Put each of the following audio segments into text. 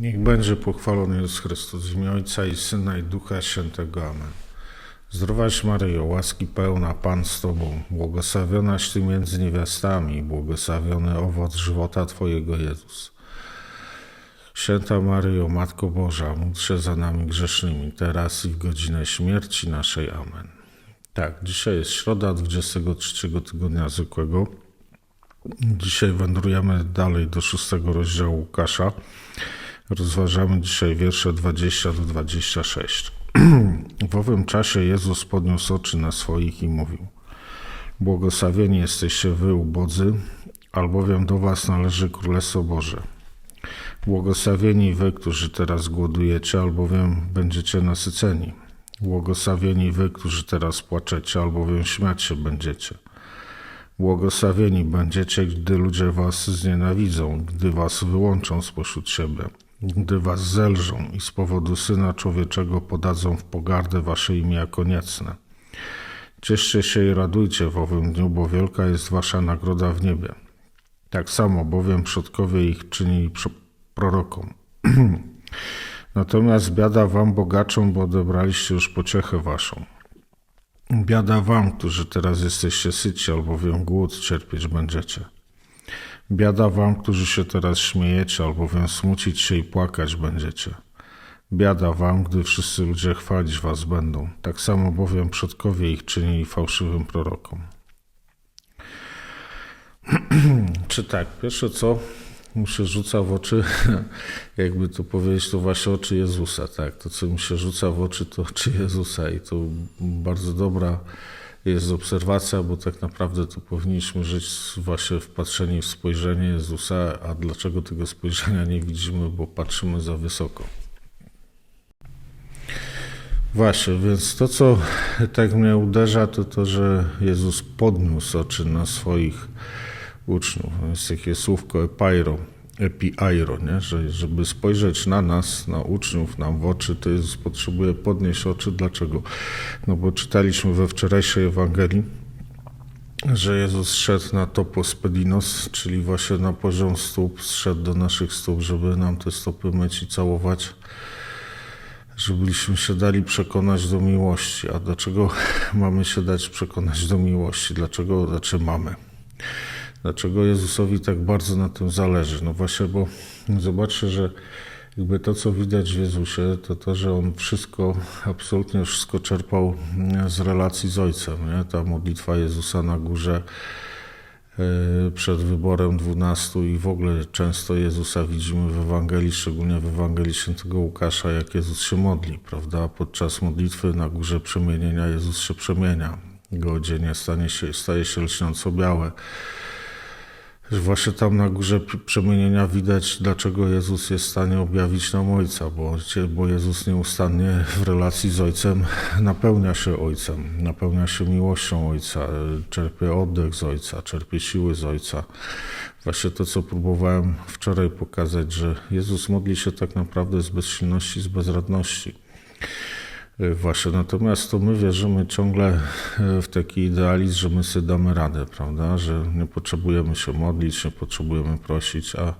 Niech będzie pochwalony Jezus Chrystus w imię Ojca i Syna i Ducha Świętego. Amen. Zdrowaś Maryjo, łaski pełna, Pan z Tobą, błogosławionaś Ty między niewiastami błogosławiony owoc żywota Twojego Jezus. Święta Maryjo, Matko Boża, módl się za nami grzesznymi, teraz i w godzinę śmierci naszej. Amen. Tak, dzisiaj jest środa 23 tygodnia zwykłego. Dzisiaj wędrujemy dalej do szóstego rozdziału Łukasza. Rozważamy dzisiaj wiersze 20 do 26. w owym czasie Jezus podniósł oczy na swoich i mówił: Błogosławieni jesteście wy, ubodzy, albowiem do was należy Królestwo Boże. Błogosławieni wy, którzy teraz głodujecie, albowiem będziecie nasyceni. Błogosławieni wy, którzy teraz płaczecie, albowiem śmiać się będziecie. Błogosławieni będziecie, gdy ludzie was znienawidzą, gdy was wyłączą spośród siebie, gdy was zelżą i z powodu Syna Człowieczego podadzą w pogardę wasze imię jako. Cieszcie się i radujcie w owym dniu, bo wielka jest wasza nagroda w niebie. Tak samo bowiem przodkowie ich czynili prorokom. Natomiast biada wam bogaczom, bo odebraliście już pociechę waszą. Biada wam, którzy teraz jesteście syci, albowiem głód cierpieć będziecie. Biada wam, którzy się teraz śmiejecie, albowiem smucić się i płakać będziecie. Biada wam, gdy wszyscy ludzie chwalić was będą. Tak samo bowiem przodkowie ich czynili fałszywym prorokom. Czy tak? Pierwsze co mu się rzuca w oczy, jakby to powiedzieć, to właśnie oczy Jezusa, tak? To, co mi się rzuca w oczy, to oczy Jezusa i to bardzo dobra jest obserwacja, bo tak naprawdę to powinniśmy żyć właśnie wpatrzeni w spojrzenie Jezusa, a dlaczego tego spojrzenia nie widzimy, bo patrzymy za wysoko. Właśnie, więc to, co tak mnie uderza, to to, że Jezus podniósł oczy na swoich uczniów. Jest takie słówko epairo, epiairo, nie? Że, żeby spojrzeć na nas, na uczniów, nam w oczy, to jest, potrzebuje podnieść oczy. Dlaczego? No bo czytaliśmy we wczorajszej Ewangelii, że Jezus szedł na topos pedinos, czyli właśnie na poziom stóp, zszedł do naszych stóp, żeby nam te stopy myć i całować, żebyśmy się dali przekonać do miłości. A dlaczego mamy się dać przekonać do miłości? Dlaczego, znaczy mamy? Dlaczego Jezusowi tak bardzo na tym zależy? No właśnie, bo zobaczcie, że jakby to, co widać w Jezusie, to to, że On wszystko, absolutnie wszystko czerpał z relacji z Ojcem. Nie? Ta modlitwa Jezusa na górze e, przed wyborem dwunastu i w ogóle często Jezusa widzimy w Ewangelii, szczególnie w Ewangelii Świętego Łukasza, jak Jezus się modli, prawda? Podczas modlitwy na górze przemienienia Jezus się przemienia. Jego odzienie stanie się, staje się lśniąco białe. Właśnie tam na górze przemienienia widać, dlaczego Jezus jest w stanie objawić nam Ojca, bo, bo Jezus nieustannie w relacji z Ojcem napełnia się Ojcem, napełnia się miłością Ojca, czerpie oddech z Ojca, czerpie siły z Ojca. Właśnie to, co próbowałem wczoraj pokazać, że Jezus modli się tak naprawdę z bezsilności, z bezradności. E, właśnie, natomiast to my wierzymy ciągle e, w taki idealizm, że my sobie damy radę, prawda? Że nie potrzebujemy się modlić, nie potrzebujemy prosić, a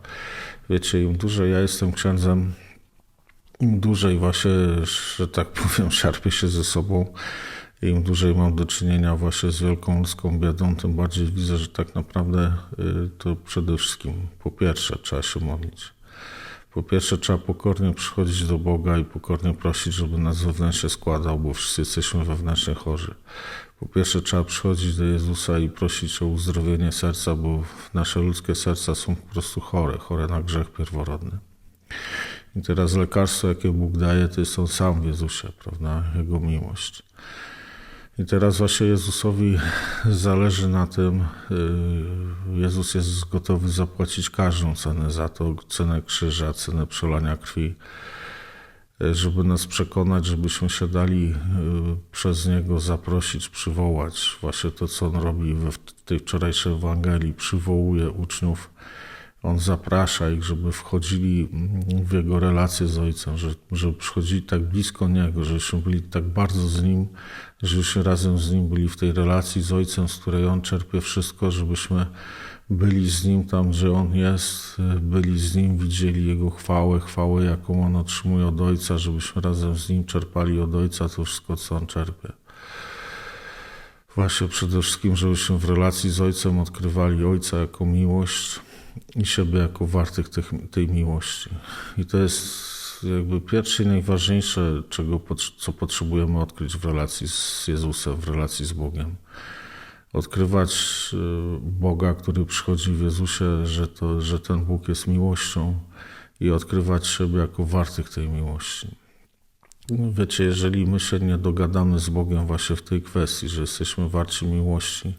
wiecie, im dłużej ja jestem księdzem, im dłużej właśnie, że tak powiem, szarpię się ze sobą, im dłużej mam do czynienia właśnie z wielką ludzką biedą, tym bardziej widzę, że tak naprawdę e, to przede wszystkim po pierwsze trzeba się modlić. Po pierwsze, trzeba pokornie przychodzić do Boga i pokornie prosić, żeby nas wewnętrznie składał, bo wszyscy jesteśmy wewnętrznie chorzy. Po pierwsze, trzeba przychodzić do Jezusa i prosić o uzdrowienie serca, bo nasze ludzkie serca są po prostu chore, chore na grzech pierworodny. I teraz lekarstwo, jakie Bóg daje, to jest On sam w Jezusie, prawda? Jego miłość. I teraz właśnie Jezusowi zależy na tym, y, Jezus jest gotowy zapłacić każdą cenę za to, cenę krzyża, cenę przelania krwi, y, żeby nas przekonać, żebyśmy się dali y, przez Niego zaprosić, przywołać. Właśnie to, co On robi w tej wczorajszej Ewangelii, przywołuje uczniów on zaprasza ich, żeby wchodzili w Jego relacje z Ojcem, że, żeby przychodzili tak blisko Niego, żebyśmy byli tak bardzo z Nim, żebyśmy razem z Nim byli w tej relacji z Ojcem, z której On czerpie wszystko, żebyśmy byli z Nim tam, gdzie On jest, byli z Nim, widzieli Jego chwałę, chwałę, jaką On otrzymuje od Ojca, żebyśmy razem z Nim czerpali od Ojca to wszystko, co On czerpie. Właśnie przede wszystkim, żebyśmy w relacji z Ojcem odkrywali Ojca jako miłość i siebie jako wartych tych, tej miłości. I to jest jakby pierwsze i najważniejsze, czego, co potrzebujemy odkryć w relacji z Jezusem, w relacji z Bogiem. Odkrywać y, Boga, który przychodzi w Jezusie, że, to, że ten Bóg jest miłością i odkrywać siebie jako wartych tej miłości. No wiecie, jeżeli my się nie dogadamy z Bogiem właśnie w tej kwestii, że jesteśmy warci miłości,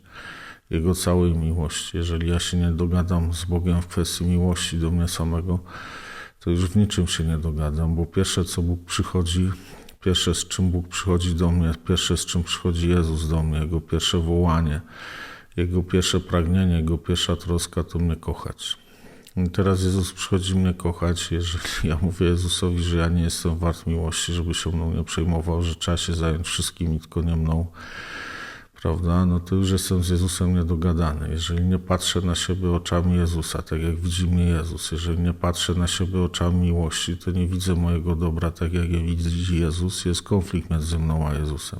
Jego całej miłości, jeżeli ja się nie dogadam z Bogiem w kwestii miłości do mnie samego, to już w niczym się nie dogadam, bo pierwsze, co Bóg przychodzi, pierwsze, z czym Bóg przychodzi do mnie, pierwsze, z czym przychodzi Jezus do mnie, Jego pierwsze wołanie, Jego pierwsze pragnienie, Jego pierwsza troska, to mnie kochać. I teraz Jezus przychodzi mnie kochać, jeżeli ja mówię Jezusowi, że ja nie jestem wart miłości, żeby się mną nie przejmował, że trzeba się zająć wszystkimi, tylko nie mną, prawda? No to już jestem z Jezusem niedogadany. Jeżeli nie patrzę na siebie oczami Jezusa, tak jak widzi mnie Jezus, jeżeli nie patrzę na siebie oczami miłości, to nie widzę mojego dobra tak, jak je widzi Jezus. Jest konflikt między mną a Jezusem.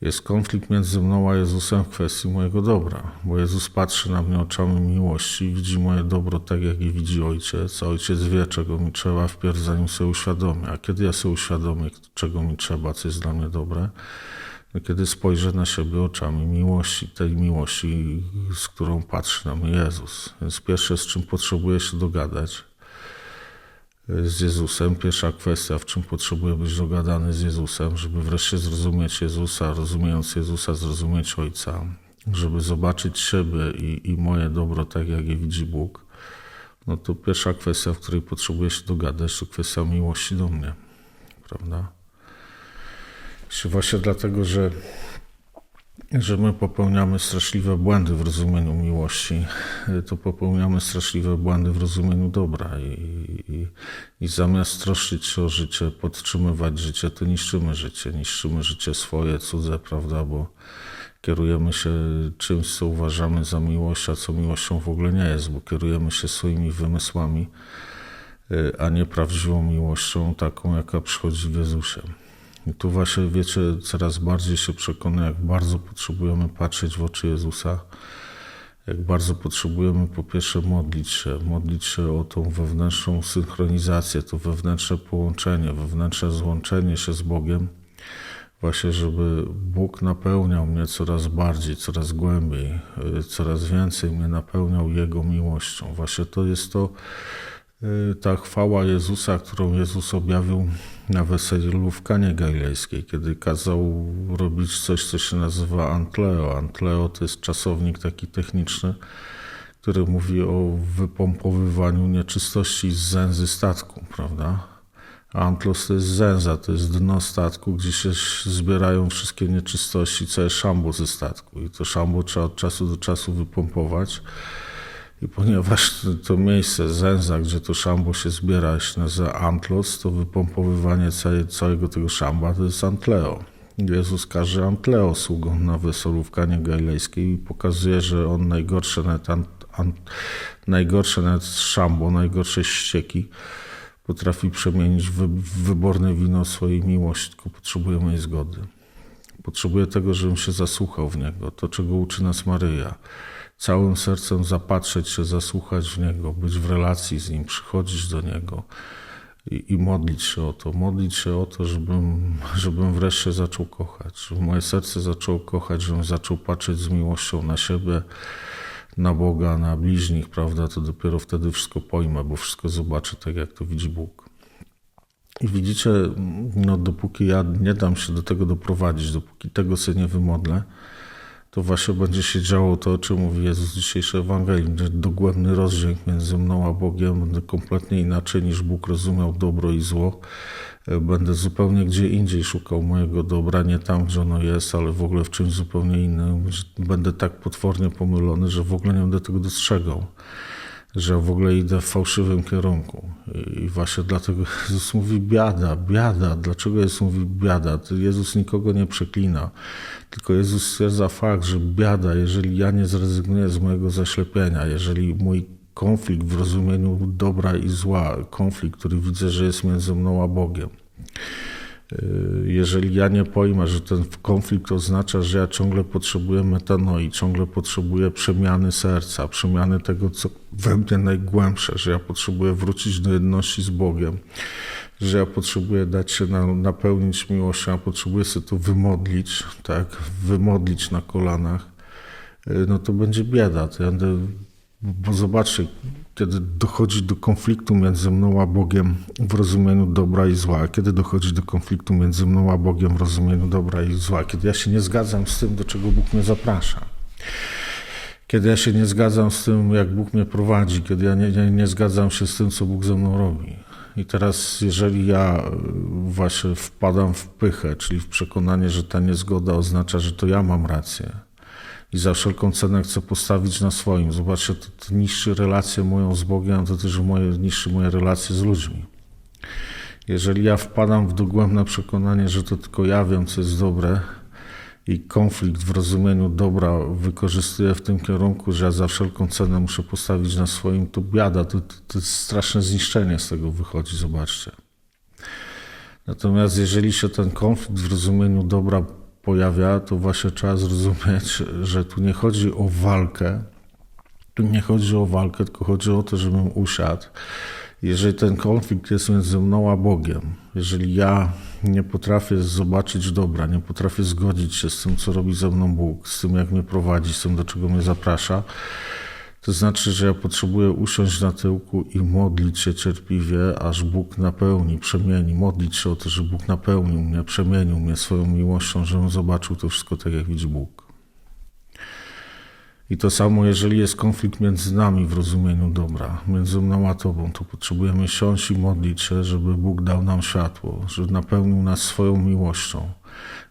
Jest konflikt między mną a Jezusem w kwestii mojego dobra, bo Jezus patrzy na mnie oczami miłości, widzi moje dobro tak, jak je widzi Ojciec, a Ojciec wie, czego mi trzeba wpierw, zanim sobie uświadomię. A kiedy ja sobie uświadomię, czego mi trzeba, co jest dla mnie dobre, kiedy spojrzę na siebie oczami miłości, tej miłości, z którą patrzy na mnie Jezus. Więc pierwsze, z czym potrzebuję się dogadać, z Jezusem. Pierwsza kwestia, w czym potrzebuję być dogadany z Jezusem, żeby wreszcie zrozumieć Jezusa, rozumiejąc Jezusa, zrozumieć Ojca, żeby zobaczyć siebie i, i moje dobro tak, jak je widzi Bóg. No to pierwsza kwestia, w której potrzebuję się dogadać, to kwestia miłości do mnie, prawda? Właśnie dlatego, że że my popełniamy straszliwe błędy w rozumieniu miłości, to popełniamy straszliwe błędy w rozumieniu dobra. I, i, I, zamiast troszczyć się o życie, podtrzymywać życie, to niszczymy życie. Niszczymy życie swoje, cudze, prawda? Bo kierujemy się czymś, co uważamy za miłość, a co miłością w ogóle nie jest, bo kierujemy się swoimi wymysłami, a nie prawdziwą miłością, taką, jaka przychodzi w Jezusie. I tu właśnie, wiecie, coraz bardziej się przekonuję, jak bardzo potrzebujemy patrzeć w oczy Jezusa, jak bardzo potrzebujemy po pierwsze modlić się, modlić się o tą wewnętrzną synchronizację, to wewnętrzne połączenie, wewnętrzne złączenie się z Bogiem, właśnie, żeby Bóg napełniał mnie coraz bardziej, coraz głębiej, coraz więcej mnie napełniał Jego miłością. Właśnie to jest to, Y, ta chwała Jezusa, którą Jezus objawił na weselu w Kanie Galilejskiej, kiedy kazał robić coś, co się nazywa antleo. Antleo to jest czasownik taki techniczny, który mówi o wypompowywaniu nieczystości z zęzy statku, prawda? Antlos to jest zęza, to jest dno statku, gdzie się zbierają wszystkie nieczystości, całe szambo ze statku. I to szambo trzeba od czasu do czasu wypompować i ponieważ to miejsce, zęza, gdzie to szambo się zbiera, się nazywa antlos, to wypompowywanie całe, całego tego szamba to jest antleo. Jezus każe antleo sługą na wesolówkanie galilejskiej i pokazuje, że on najgorsze nawet, an, an, najgorsze nawet szambo, najgorsze ścieki potrafi przemienić w, w wyborne wino swojej miłości, tylko potrzebuje mojej zgody. Potrzebuje tego, żebym się zasłuchał w niego, to czego uczy nas Maryja całym sercem zapatrzeć się, zasłuchać w Niego, być w relacji z Nim, przychodzić do Niego i, i modlić się o to. Modlić się o to, żebym, żebym wreszcie zaczął kochać, żeby moje serce zaczęło kochać, żebym zaczął patrzeć z miłością na siebie, na Boga, na bliźnich, prawda? To dopiero wtedy wszystko pojmę, bo wszystko zobaczę tak, jak to widzi Bóg. I widzicie, no dopóki ja nie dam się do tego doprowadzić, dopóki tego sobie nie wymodlę, to właśnie będzie się działo to, o czym mówi Jezus w dzisiejszej Ewangelii. Będzie dogłębny rozdźwięk między mną a Bogiem. Będę kompletnie inaczej niż Bóg rozumiał dobro i zło. Będę zupełnie gdzie indziej szukał mojego dobra, nie tam, gdzie ono jest, ale w ogóle w czymś zupełnie innym. Będę tak potwornie pomylony, że w ogóle nie będę tego dostrzegał, że w ogóle idę w fałszywym kierunku. I właśnie dlatego Jezus mówi biada, biada. Dlaczego Jezus mówi biada? Jezus nikogo nie przeklina, tylko Jezus stwierdza fakt, że biada, jeżeli ja nie zrezygnuję z mojego zaślepienia, jeżeli mój konflikt w rozumieniu dobra i zła, konflikt, który widzę, że jest między mną a Bogiem, jeżeli ja nie pojmę, że ten konflikt oznacza, że ja ciągle potrzebuję metanoi, ciągle potrzebuję przemiany serca, przemiany tego, co we mnie najgłębsze, że ja potrzebuję wrócić do jedności z Bogiem, że ja potrzebuję dać się na, napełnić miłością, ja potrzebuję sobie to wymodlić, tak, wymodlić na kolanach, no to będzie bieda. To ja bo zobaczcie, kiedy dochodzi do konfliktu między mną a Bogiem w rozumieniu dobra i zła, kiedy dochodzi do konfliktu między mną a Bogiem w rozumieniu dobra i zła, kiedy ja się nie zgadzam z tym, do czego Bóg mnie zaprasza, kiedy ja się nie zgadzam z tym, jak Bóg mnie prowadzi, kiedy ja nie, nie, nie zgadzam się z tym, co Bóg ze mną robi. I teraz, jeżeli ja właśnie wpadam w pychę, czyli w przekonanie, że ta niezgoda oznacza, że to ja mam rację, i za wszelką cenę chcę postawić na swoim. Zobaczcie, to, to niszczy relację moją z Bogiem, to też moje, niszczy moje relacje z ludźmi. Jeżeli ja wpadam w dogłębne przekonanie, że to tylko ja wiem, co jest dobre i konflikt w rozumieniu dobra wykorzystuję w tym kierunku, że ja za wszelką cenę muszę postawić na swoim, to biada, to, to, to straszne zniszczenie z tego wychodzi, zobaczcie. Natomiast jeżeli się ten konflikt w rozumieniu dobra pojawia, to właśnie trzeba zrozumieć, że tu nie chodzi o walkę, tu nie chodzi o walkę, tylko chodzi o to, żebym usiadł. Jeżeli ten konflikt jest między mną a Bogiem, jeżeli ja nie potrafię zobaczyć dobra, nie potrafię zgodzić się z tym, co robi ze mną Bóg, z tym, jak mnie prowadzi, z tym, do czego mnie zaprasza, to znaczy, że ja potrzebuję usiąść na tyłku i modlić się cierpliwie, aż Bóg napełni, przemieni, modlić się o to, że Bóg napełnił mnie, przemienił mnie swoją miłością, żebym zobaczył to wszystko tak, jak widzi Bóg. I to samo, jeżeli jest konflikt między nami w rozumieniu dobra, między mną a Tobą, to potrzebujemy siąść i modlić się, żeby Bóg dał nam światło, żeby napełnił nas swoją miłością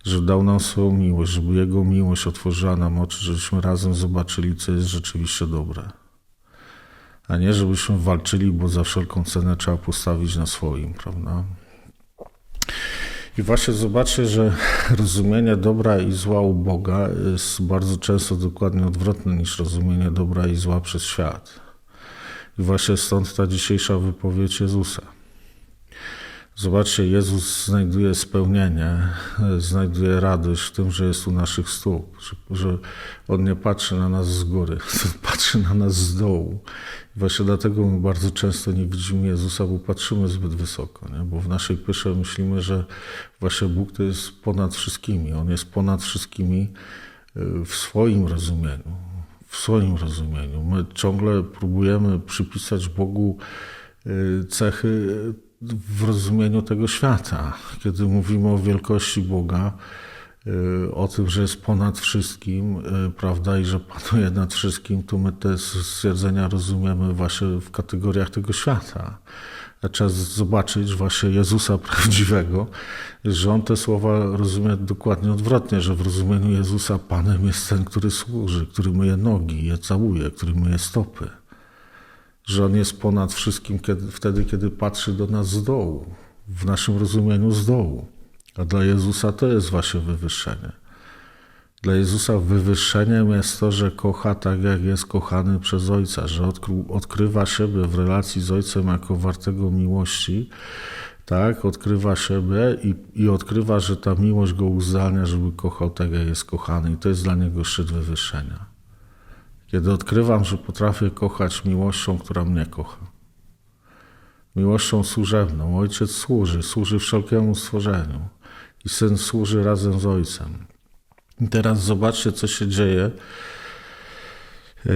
że dał nam swoją miłość, żeby Jego miłość otworzyła nam oczy, żebyśmy razem zobaczyli, co jest rzeczywiście dobre. A nie, żebyśmy walczyli, bo za wszelką cenę trzeba postawić na swoim, prawda? I właśnie zobaczcie, że rozumienie dobra i zła u Boga jest bardzo często dokładnie odwrotne niż rozumienie dobra i zła przez świat. I właśnie stąd ta dzisiejsza wypowiedź Jezusa. Zobaczcie, Jezus znajduje spełnienie, znajduje radość w tym, że jest u naszych stóp, że, że On nie patrzy na nas z góry, patrzy na nas z dołu. I właśnie dlatego my bardzo często nie widzimy Jezusa, bo patrzymy zbyt wysoko, nie? bo w naszej pysze myślimy, że właśnie Bóg to jest ponad wszystkimi. On jest ponad wszystkimi y, w swoim rozumieniu. W swoim rozumieniu. My ciągle próbujemy przypisać Bogu y, cechy w rozumieniu tego świata. Kiedy mówimy o wielkości Boga, y, o tym, że jest ponad wszystkim, y, prawda, i że panuje nad wszystkim, to my te stwierdzenia rozumiemy właśnie w kategoriach tego świata. Trzeba zobaczyć właśnie Jezusa prawdziwego, że on te słowa rozumie dokładnie odwrotnie, że w rozumieniu Jezusa Panem jest ten, który służy, który myje nogi, je całuje, który myje stopy że On jest ponad wszystkim kiedy, wtedy, kiedy patrzy do nas z dołu, w naszym rozumieniu z dołu. A dla Jezusa to jest właśnie wywyższenie. Dla Jezusa wywyższeniem jest to, że kocha tak, jak jest kochany przez Ojca, że odkrywa siebie w relacji z Ojcem jako wartego miłości, tak, odkrywa siebie i, i odkrywa, że ta miłość go uzdalnia, żeby kochał tak, jak jest kochany. I to jest dla niego szczyt wywyższenia. Kiedy odkrywam, że potrafię kochać miłością, która mnie kocha. Miłością służebną. Ojciec służy, służy wszelkiemu stworzeniu. I syn służy razem z ojcem. I teraz zobaczcie, co się dzieje, yy,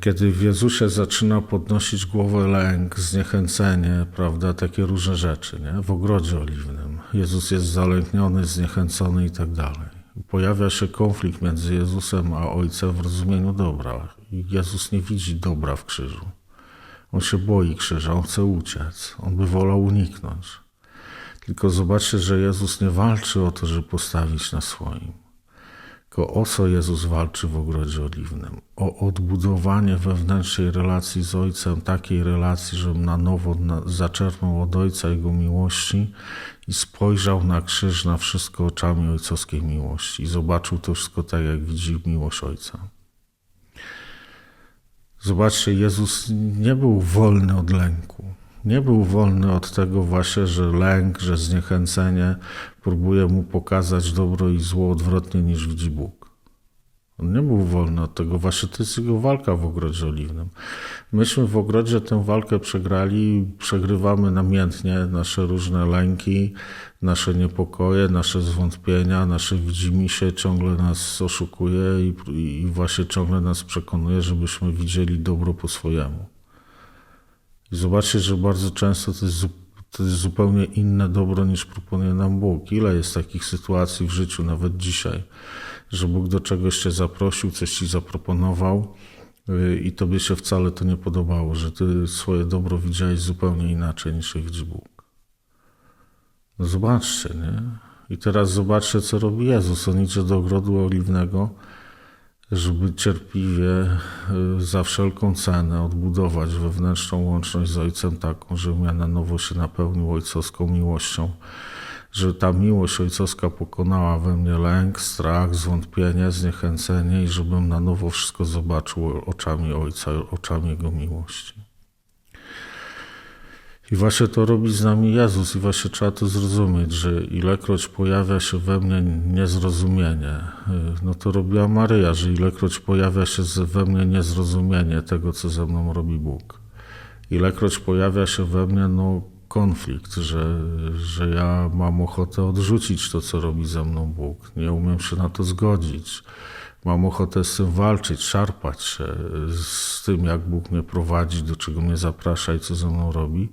kiedy w Jezusie zaczyna podnosić głowę lęk, zniechęcenie, prawda, takie różne rzeczy, nie? w ogrodzie oliwnym. Jezus jest zalękniony, zniechęcony i tak dalej pojawia się konflikt między Jezusem a Ojcem w rozumieniu dobra. Jezus nie widzi dobra w krzyżu. On się boi krzyża, on chce uciec, on by wolał uniknąć. Tylko zobaczcie, że Jezus nie walczy o to, żeby postawić na swoim. Tylko o co Jezus walczy w ogrodzie oliwnym? O odbudowanie wewnętrznej relacji z Ojcem, takiej relacji, żebym na nowo zaczerpnął od Ojca Jego miłości i spojrzał na krzyż, na wszystko oczami ojcowskiej miłości i zobaczył to wszystko tak, jak widzi miłość Ojca. Zobaczcie, Jezus nie był wolny od lęku. Nie był wolny od tego właśnie, że lęk, że zniechęcenie próbuje mu pokazać dobro i zło odwrotnie niż widzi Bóg. On nie był wolny od tego, właśnie to jest jego walka w ogrodzie oliwnym. Myśmy w ogrodzie tę walkę przegrali, przegrywamy namiętnie nasze różne lęki, nasze niepokoje, nasze zwątpienia, nasze widzimisię ciągle nas oszukuje i, i właśnie ciągle nas przekonuje, żebyśmy widzieli dobro po swojemu. I zobaczcie, że bardzo często to jest, to jest zupełnie inne dobro niż proponuje nam Bóg. Ile jest takich sytuacji w życiu, nawet dzisiaj, że Bóg do czegoś cię zaprosił, coś ci zaproponował yy, i tobie się wcale to nie podobało, że ty swoje dobro widziałeś zupełnie inaczej niż je widzi Bóg. No zobaczcie, nie? I teraz zobaczcie, co robi Jezus. On idzie do ogrodu oliwnego, żeby cierpliwie y, za wszelką cenę odbudować wewnętrzną łączność z Ojcem taką, żebym ja na nowo się napełnił ojcowską miłością, że ta miłość ojcowska pokonała we mnie lęk, strach, zwątpienie, zniechęcenie i żebym na nowo wszystko zobaczył oczami Ojca, oczami Jego miłości. I właśnie to robi z nami Jezus, i właśnie trzeba to zrozumieć, że ilekroć pojawia się we mnie niezrozumienie, no to robiła Maryja, że ilekroć pojawia się we mnie niezrozumienie tego, co ze mną robi Bóg. Ilekroć pojawia się we mnie no, konflikt, że, że ja mam ochotę odrzucić to, co robi ze mną Bóg. Nie umiem się na to zgodzić. Mam ochotę z tym walczyć, szarpać się z tym, jak Bóg mnie prowadzi, do czego mnie zaprasza i co ze mną robi.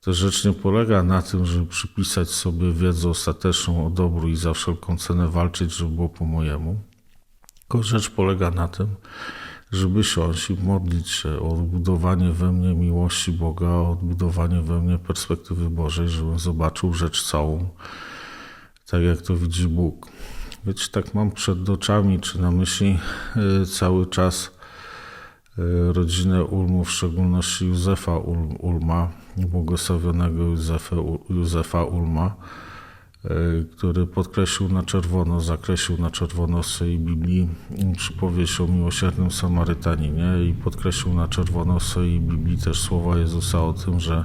To rzecz nie polega na tym, żeby przypisać sobie wiedzę ostateczną o dobru i za wszelką cenę walczyć, żeby było po mojemu. Tylko rzecz polega na tym, żeby siąść i modlić się o odbudowanie we mnie miłości Boga, o odbudowanie we mnie perspektywy Bożej, żebym zobaczył rzecz całą, tak jak to widzi Bóg. Wiecie, tak mam przed oczami, czy na myśli y, cały czas y, rodzinę Ulmów, w szczególności Józefa Ulma, błogosławionego Józefa, Józefa Ulma, y, który podkreślił na czerwono, zakreślił na czerwono w swojej Biblii przypowieść o miłosiernym Samarytaninie i podkreślił na czerwono w swojej Biblii też słowa Jezusa o tym, że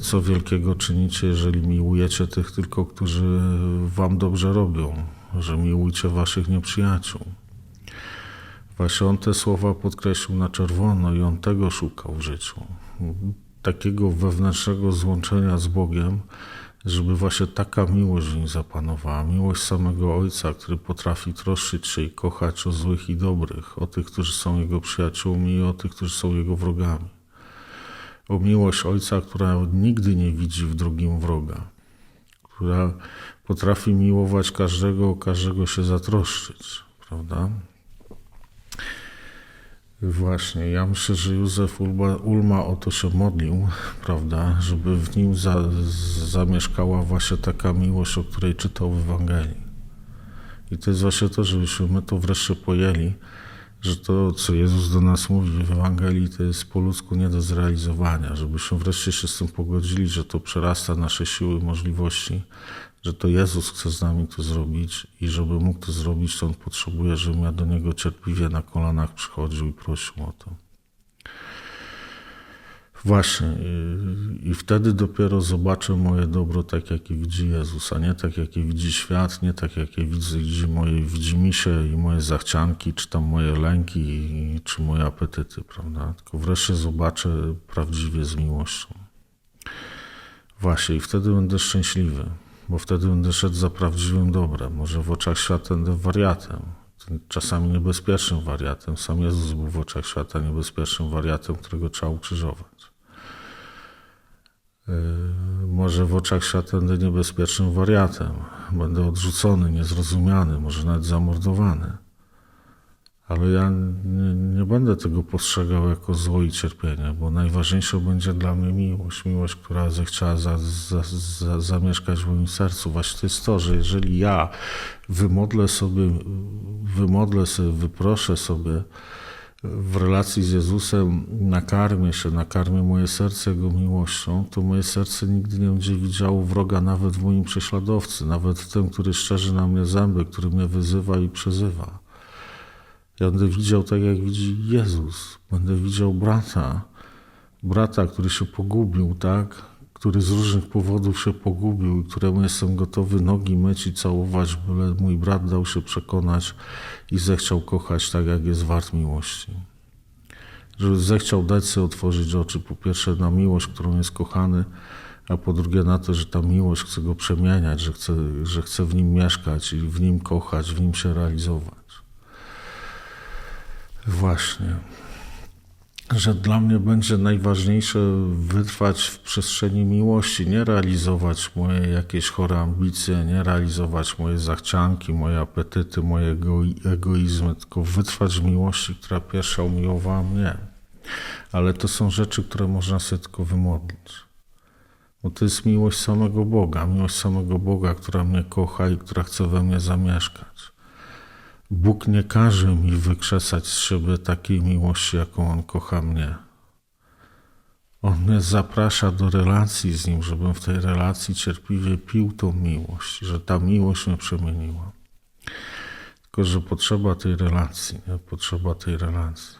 co wielkiego czynicie, jeżeli miłujecie tych tylko, którzy wam dobrze robią że miłujcie waszych nieprzyjaciół. Właśnie on te słowa podkreślił na czerwono i on tego szukał w życiu. Takiego wewnętrznego złączenia z Bogiem, żeby właśnie taka miłość w nim zapanowała. Miłość samego Ojca, który potrafi troszczyć się i kochać o złych i dobrych, o tych, którzy są Jego przyjaciółmi i o tych, którzy są Jego wrogami. O miłość Ojca, która nigdy nie widzi w drugim wroga, która potrafi miłować każdego, każdego się zatroszczyć, prawda? Właśnie, ja myślę, że Józef Ulma, Ulma o to się modlił, prawda, żeby w nim za, zamieszkała właśnie taka miłość, o której czytał w Ewangelii. I to jest właśnie to, żebyśmy my to wreszcie pojęli, że to, co Jezus do nas mówi w Ewangelii, to jest po ludzku nie do zrealizowania, żebyśmy wreszcie się z tym pogodzili, że to przerasta nasze siły, możliwości, że to Jezus chce z nami to zrobić i żeby mógł to zrobić, to On potrzebuje, żebym ja do Niego cierpliwie na kolanach przychodził i prosił o to. Właśnie. I, wtedy dopiero zobaczę moje dobro tak, jakie widzi Jezus, a nie tak, jakie widzi świat, nie tak, jakie widzi moje widzimisię i moje zachcianki, czy tam moje lęki, czy moje apetyty, prawda? Tylko wreszcie zobaczę prawdziwie z miłością. Właśnie. I wtedy będę szczęśliwy bo wtedy będę szedł za prawdziwym dobrem. Może w oczach świata będę wariatem, czasami niebezpiecznym wariatem. Sam Jezus był w oczach świata niebezpiecznym wariatem, którego trzeba ukrzyżować. Yy, może w oczach świata będę niebezpiecznym wariatem. Będę odrzucony, niezrozumiany, może nawet zamordowany. Ale ja nie, nie będę tego postrzegał jako zło i cierpienie, bo najważniejsza będzie dla mnie miłość. Miłość, która zechciała za, za, za, zamieszkać w moim sercu. Właśnie to jest to, że jeżeli ja wymodlę sobie, wymodlę sobie, wyproszę sobie w relacji z Jezusem, nakarmię się, nakarmię moje serce Jego miłością, to moje serce nigdy nie będzie widziało wroga nawet w moim prześladowcy, nawet w tym, który szczerzy na mnie zęby, który mnie wyzywa i przezywa. Ja będę widział tak, jak widzi Jezus. Będę widział brata, brata, który się pogubił, tak? Który z różnych powodów się pogubił i któremu jestem gotowy nogi myć i całować, byle mój brat dał się przekonać i zechciał kochać tak, jak jest wart miłości. Żeby zechciał dać sobie otworzyć oczy, po pierwsze na miłość, którą jest kochany, a po drugie na to, że ta miłość chce go przemieniać, że chce, że chce w nim mieszkać i w nim kochać, w nim się realizować. Właśnie. Że dla mnie będzie najważniejsze wytrwać w przestrzeni miłości, nie realizować moje jakieś chore ambicje, nie realizować moje zachcianki, moje apetyty, moje ego- egoizmy, tylko wytrwać w miłości, która pierwsza umiłowała mnie. Ale to są rzeczy, które można sobie tylko wymodlić. Bo to jest miłość samego Boga, miłość samego Boga, która mnie kocha i która chce we mnie zamieszkać. Bóg nie każe mi wykrzesać z siebie takiej miłości, jaką On kocha mnie. On mnie zaprasza do relacji z Nim, żebym w tej relacji cierpliwie pił tą miłość, że ta miłość mnie przemieniła. Tylko, że potrzeba tej relacji, nie? potrzeba tej relacji.